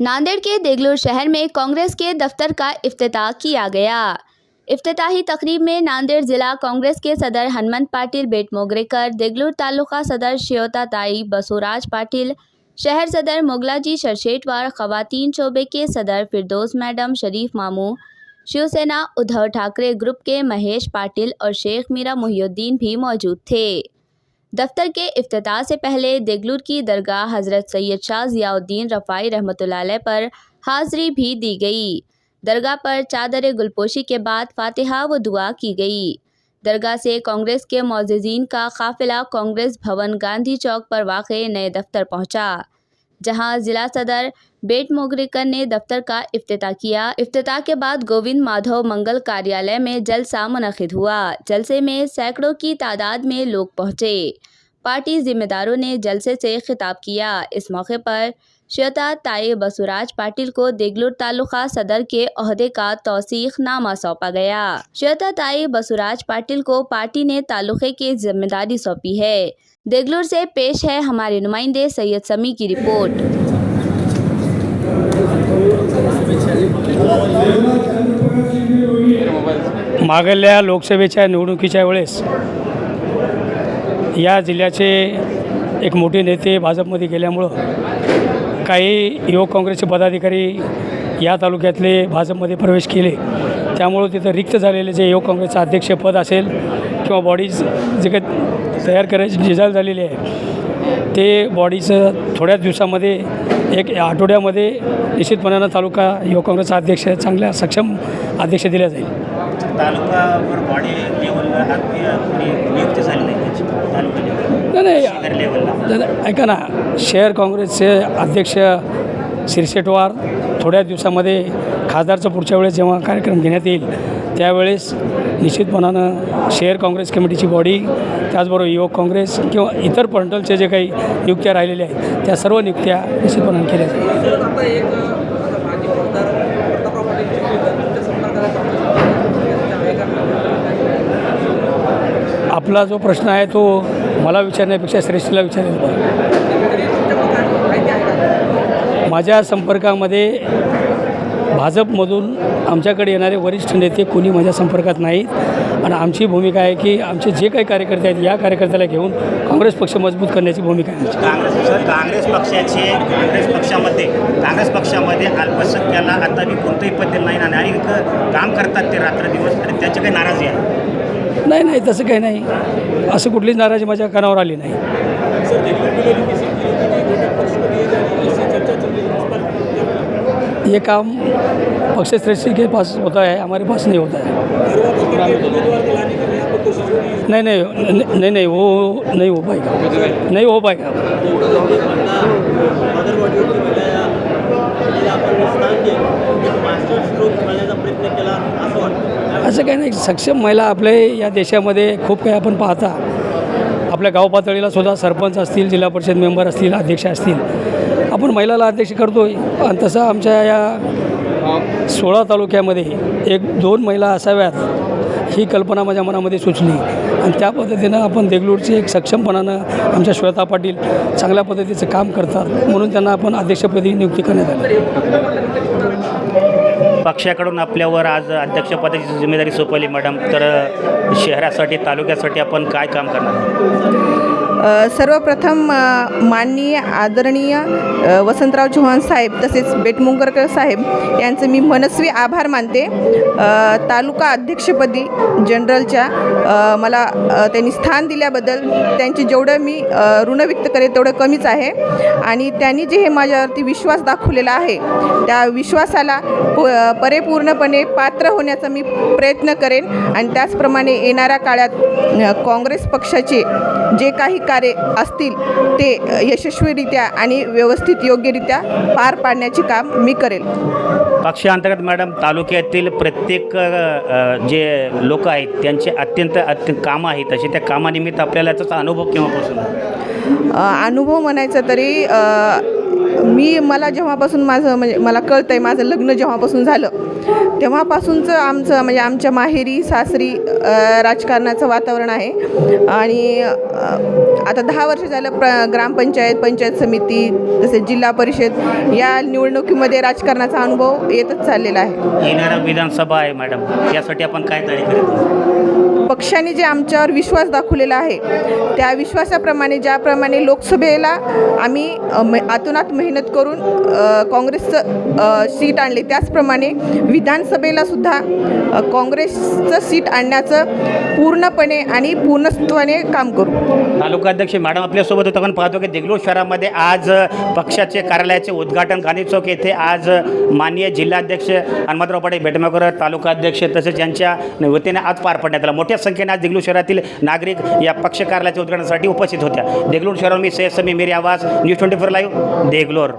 नांदेड़ के देगलूर शहर में कांग्रेस के दफ्तर का अफ्ताह किया गया। अफ्ताही तकरीब में नांदेड़ जिला कांग्रेस के सदर हनुमंत पाटिल, बेट मोगरेकर, देगलूर तालुका सदर श्योता ताई, बसोराज पाटिल, शहर सदर मोगलाजी शरशेटवार, खवातीन शोबे के सदर फिरदौस मैडम, शरीफ मामू, शिवसेना उद्धव ठाकरे ग्रुप के महेश पाटिल और शेख मीरा मोहिउद्दीन भी मौजूद थे। दफ्तर के इफ्तिताह से पहले देगलूर की दरगाह हज़रत सैयद शाह ज़ियाउद्दीन रफ़ाई रहमत पर हाज़री भी दी गई। दरगाह पर चादर गुलपोशी के बाद फातिहा व दुआ की गई। दरगाह से कांग्रेस के मोअज़्ज़ीन का काफ़िला कांग्रेस भवन गांधी चौक पर वाक़ नए दफ्तर पहुँचा, जहाँ ज़िला सदर बेट मोगरेकर ने दफ्तर का इफ्तिताह किया। इफ्तिताह के बाद गोविंद माधव मंगल कार्यालय में जलसा मुनक़िद हुआ। जलसे में सैकड़ों की तादाद में लोग पहुँचे। पार्टी जिम्मेदारों ने जलसे से खिताब किया। इस मौके पर श्वेता ताई बसुराज पाटिल को देगलूर तालुका सदर के अहदे का तोसीख नामा सौंपा गया। श्वेता ताई बसुराज पाटिल को पार्टी ने तालुके की ज़िम्मेदारी सौंपी है। देगलूर से पेश है हमारे नुमाइंदे सैयद समी की रिपोर्ट। मागल्या लोकसभेच्या निवडणुकीच्या वेळेस या जिल्ह्याचे एक मोठे नेते भाजपमध्ये गेल्यामुळं काही युवक काँग्रेसचे पदाधिकारी या तालुक्यातले भाजपमध्ये प्रवेश केले. त्यामुळं तिथं रिक्त झालेले जे युवक काँग्रेसचं अध्यक्षपद असेल किंवा बॉडीज जे काही तयार करायची रिझल्ट झालेली आहे ते बॉडीचं थोड्याच दिवसामध्ये एक आठवड्यामध्ये निश्चितपणानं तालुका युवक काँग्रेसचा अध्यक्ष चांगल्या सक्षम अध्यक्ष दिल्या जाईल. तालुकावर बॉडी लेवलला नियुक्ती झाली नाही त्याची तालुका लेवल नाही लेवलला ऐका ना शहर काँग्रेसचे अध्यक्ष शिरसेटवार थोड्या दिवसामध्ये खासदारचा पुढच्या वेळेस जेव्हा कार्यक्रम घेण्यात येईल त्यावेळेस निश्चितपणानं शहर काँग्रेस कमिटीची बॉडी त्याचबरोबर युवक काँग्रेस किंवा इतर पंटलचे जे काही नियुक्त्या राहिलेल्या आहेत त्या सर्व नियुक्त्या निश्चितपणानं केल्या जातील सर आता एक आता माजी खासदार प्रतापराव पाटीलची मुलगी तुमच्या संपर्कात आहे का आपला जो प्रश्न आहे तो मला विचारण्यापेक्षा श्रेष्ठीला विचारेल माझ्या संपर्कामध्ये भाजपमधून आमच्याकडे येणारे वरिष्ठ नेते कोणी माझ्या संपर्कात नाहीत. आणि आमची भूमिका आहे की आमचे जे काही कार्यकर्ते आहेत या कार्यकर्त्याला घेऊन काँग्रेस पक्ष मजबूत करण्याची भूमिका आहे. काँग्रेस काँग्रेस पक्षाचे काँग्रेस पक्षामध्ये काँग्रेस पक्षामध्ये अल्पसंख्याला आता मी कोणतंही पद नाही आणि क- काम करतात ते रात्र दिवस आणि त्याची काही नाराजी आहे. नाही नाही तसं काही नाही. असं कुठलीच नाराजी माझ्या कानावर आली नाही. सर देखील मिळाली की घटक पक्षपती अशी चर्चा चल रही है इस पर ये काम पक्ष श्रेष्ठी के पास होता है हमारे पास नहीं होता है हर वापस करके उम्मीदवार को लाने के लिए आपको कोशिश हो रही है नहीं नहीं नहीं. नहीं वो नहीं हो पाएगा नहीं हो पाएगा असं काही नाही. सक्षम महिला आपले या देशामध्ये खूप काही आपण पाहता. आपल्या गाव पातळीला सुद्धा सरपंच असतील जिल्हा परिषद मेंबर असतील अध्यक्ष असतील. आपण महिलाला अध्यक्ष करतो आणि तसं आमच्या या सोळा तालुक्यामध्ये एक दोन महिला असाव्यात. ही कल्पना माझ्या मनामध्ये सुचली. आणि त्या पद्धतीनं आपण देगलूरचे एक सक्षमपणानं आमच्या श्वेता पाटील चांगल्या पद्धतीचं काम करतात म्हणून त्यांना आपण अध्यक्षपदी नियुक्ती करण्यात आली. पक्षाकडून आपल्यावर आज अध्यक्षपदाची जिम्मेदारी सोपवली मॅडम. तर शहरासाठी तालुक्यासाठी आपण काय काम करणार? सर्वप्रथम माननीय आदरणीय वसंतराव चव्हाण साहेब तसेच बेटमुंगरकर साहेब यांचं मी मनस्वी आभार मानते. तालुका अध्यक्षपदी जनरलच्या मला त्यांनी स्थान दिल्याबद्दल त्यांचे जेवढं मी ऋण व्यक्त करेन तेवढं कमीच आहे. आणि त्यांनी जे हे माझ्यावरती विश्वास दाखवलेला आहे त्या विश्वासाला प परिपूर्णपणे पात्र होण्याचा मी प्रयत्न करेन. आणि त्याचप्रमाणे येणाऱ्या काळात काँग्रेस पक्षाचे जे काही कार्य असतील ते यशस्वीरित्या आणि व्यवस्थित योग्यरित्या पार पाडण्याचे काम मी करेल. पक्षांतर्गत मॅडम तालुक्यातील प्रत्येक जे लोक आहेत त्यांचे अत्यंत अत्यंत कामं आहेत असे त्या कामानिमित्त आपल्याला याचा अनुभव केव्हापासून? अनुभव म्हणायचा तरी मी मला जेव्हापासून माझं म्हणजे मला कळतं आहे माझं लग्न जेव्हापासून झालं तेव्हापासूनचं आमचं म्हणजे आमच्या माहेरी सासरी राजकारणाचं वातावरण आहे. आणि आता दहा वर्ष झालं प्र ग्रामपंचायत पंचायत समिती तसेच जिल्हा परिषद या निवडणुकीमध्ये राजकारणाचा अनुभव येतच चाललेला आहे. येणारा विधानसभा आहे मॅडम. यासाठी आपण काय तयारी करत? पक्षाने जे आमच्यावर विश्वास दाखवलेला आहे त्या विश्वासाप्रमाणे ज्याप्रमाणे लोकसभेला आम्ही अ, म मेहनत करून काँग्रेसचं सीट आणले. त्याचप्रमाणे विधानसभेला सुद्धा काँग्रेसचं सीट आणण्याचं पूर्णपणे आणि पूर्णत्वाने काम करू. तालुका अध्यक्ष मॅडम आपल्यासोबत होतं. आपण पाहतो की देगलूर शहरामध्ये आज पक्षाचे कार्यालयाचे उद्घाटन गांधी चौक येथे आज माननीय जिल्हाध्यक्ष हनुमंतराव पाटील भेटमेकर तालुका अध्यक्ष तसेच यांच्या वतीने आज पार पडण्यात आला. मोठ्या संख्येने आज देगलूर शहरातील नागरिक या पक्ष कार्यालयाच्या उद्घाटनासाठी उपस्थित होत्या. देगलूर शहरावर मी Syed Sami Meri Awaz news twenty four live Deglur